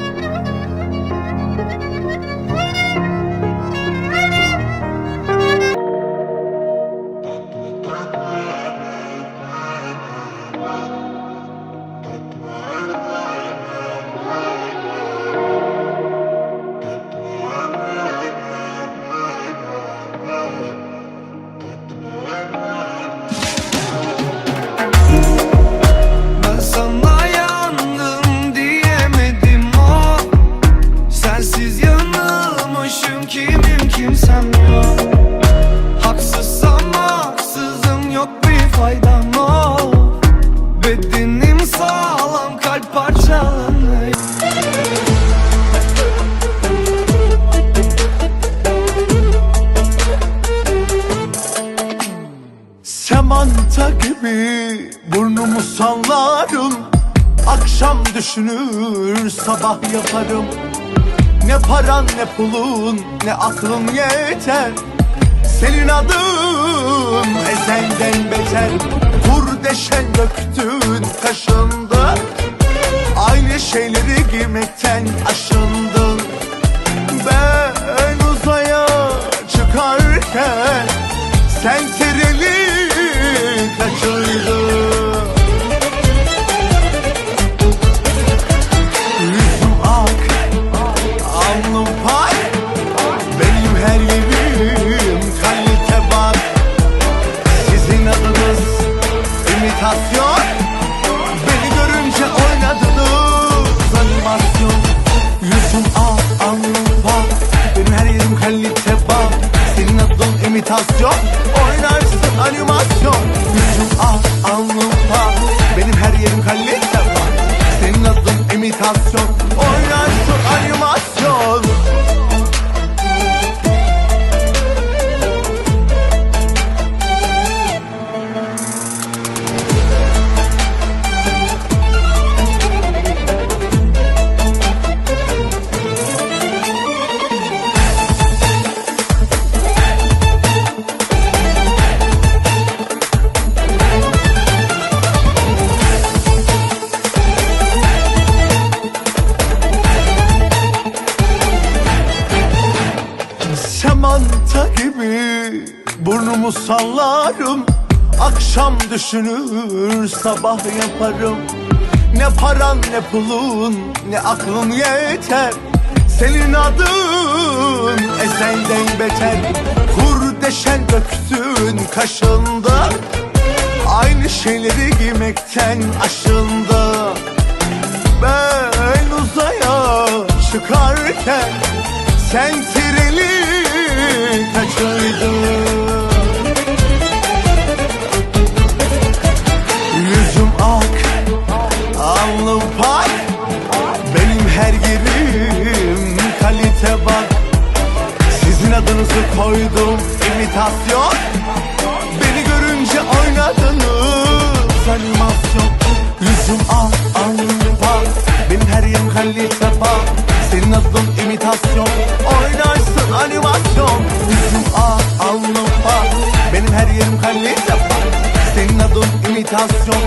Ben burnumu sallarım Akşam düşünür sabah yaparım. Ne paran ne pulun ne aklın yeter. Senin adın ezenden beter. Vur deşen döktün kaşında Aynı şeyleri giymekten aşındın. Ben uzaya çıkarken Sen tereli animasyon. Yüzüm ak, alnım pay Benim her yerim kalite bak Senin adın imitasyon düşünür sabah yaparım. Ne paran ne pulun ne aklın yeter. Senin adın ezenden beter. Kur deşen döktün kaşında. Aynı şeyleri giymekten aşında. Ben uzaya çıkarken Sen treni kaçırdın Yüzüm ak, alnım pak. Benim her yerim kalite bak. Sizin adınızı koydum imitasyon. Beni görünce oynadınız animasyon. Yüzüm ak, alnım pak. Benim her yerim kalite bak. Senin adın imitasyon. Oynarsın animasyon. Yüzüm ak, alnım pak. Benim her yerim kalite bak. Senin adın imitasyon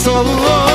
sallar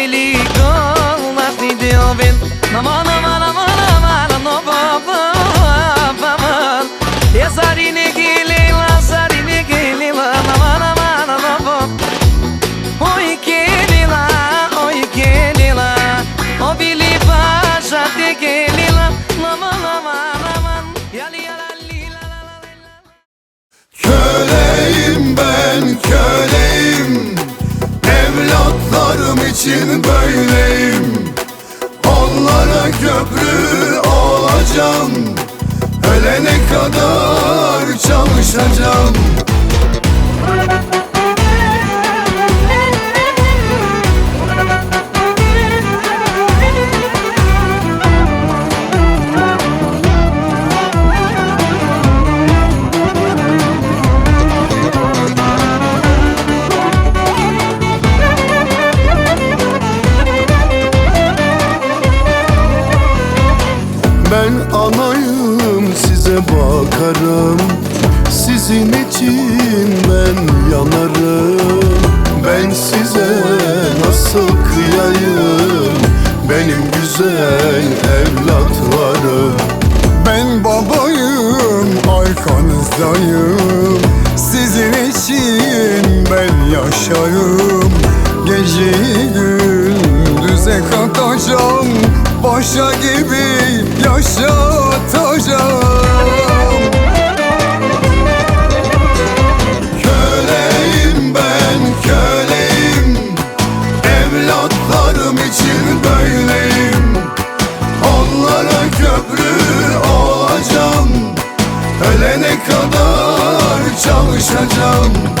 veli Gol nach di Diovin Namana Dostlarım için böyleyim. Onlara köprü olacağım. Ölene kadar çalışacağım. İçin ben yaşarım. Geceyi gündüze katacağım Paşa gibi yaşatacağım kadar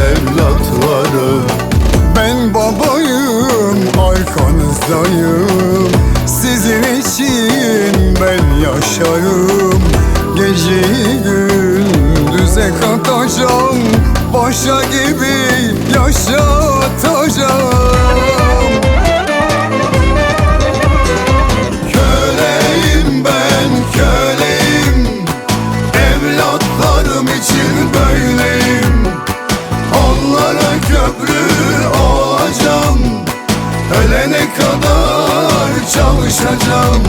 güzel evlatlarım Ben babayım, arkanızdayım. Sizin için ben yaşarım. Geceyi gündüze katacağım. Paşa gibi yaşatacağım çalışacağım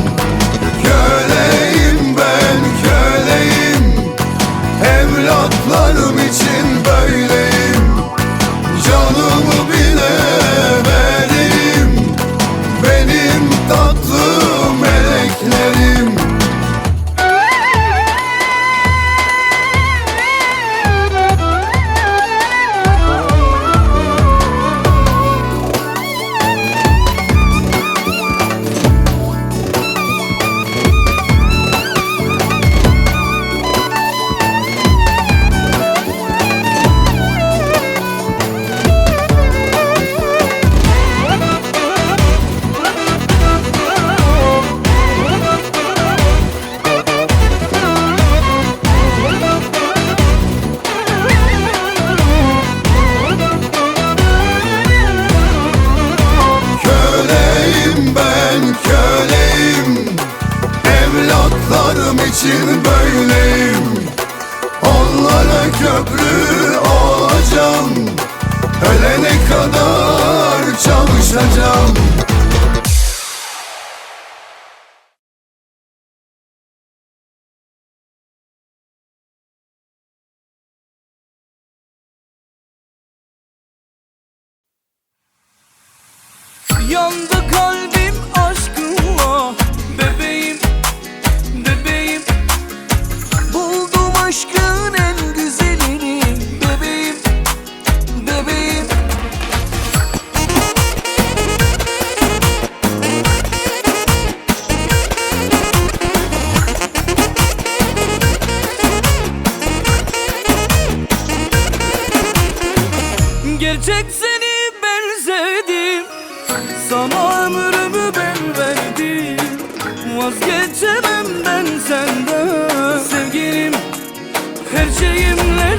için böyleyim Onlara köprü olacağım. Ölene kadar çalışacağım. Yandı Gerçek seni benzedim. Sana ömrümü ben verdim. Vazgeçemem ben senden. Sevgilim her şeyimle